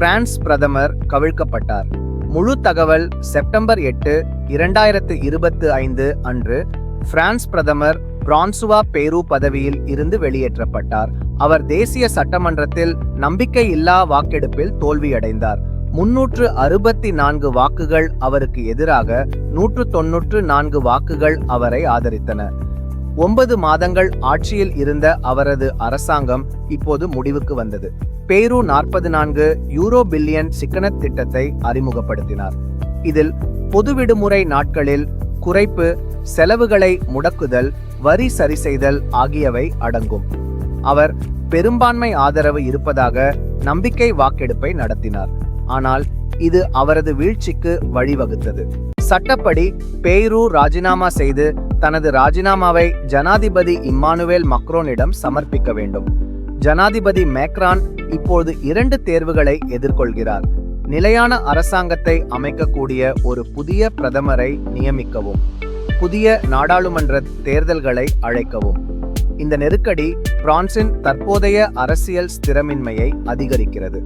France பிரதமர் கவிழ்க்கப்பட்டார். முழு தகவல் செப்டம்பர் எட்டு இரண்டாயிரத்து இருபத்து ஐந்து அன்று பிரான்ஸ் பிரதமர் பிரான்சுவா பேரு பதவியில் இருந்து வெளியேற்றப்பட்டார். அவர் தேசிய சட்டமன்றத்தில் நம்பிக்கையில்லா வாக்கெடுப்பில் தோல்வியடைந்தார். முன்னூற்று அறுபத்தி நான்கு வாக்குகள் அவருக்கு எதிராக நூற்று தொன்னூற்று நான்கு வாக்குகள் அவரை ஆதரித்தன. ஒன்பது மாதங்கள் ஆட்சியில் இருந்த அவரது அரசாங்கம் இப்போது முடிவுக்கு வந்தது. பேரு நாற்பது நான்கு யூரோ பில்லியன் சிக்கன திட்டத்தை அறிமுகப்படுத்தினார். இதில் பொது விடுமுறை நாட்களில் குறைப்பு செலவுகளை முடக்குதல் வரி சரி செய்தல் ஆகியவை அடங்கும். அவர் பெரும்பான்மை ஆதரவு இருப்பதாக நம்பிக்கை வாக்கெடுப்பை நடத்தினார். ஆனால் இது அவரது வீழ்ச்சிக்கு வழிவகுத்தது. சட்டப்படி பேரு ராஜினாமா செய்து தனது ராஜினாமாவை ஜனாதிபதி இம்மானுவேல் மக்ரோனிடம் சமர்ப்பிக்க வேண்டும். ஜனாதிபதி மேக்ரான் இப்போது இரண்டு தேர்வுகளை எதிர்கொள்கிறார். நிலையான அரசாங்கத்தை அமைக்கக்கூடிய ஒரு புதிய பிரதமரை நியமிக்கவும். புதிய நாடாளுமன்ற தேர்தல்களை அழைக்கவும். இந்த நெருக்கடி பிரான்சின் தற்போதைய அரசியல் ஸ்திரமின்மையை அதிகரிக்கிறது.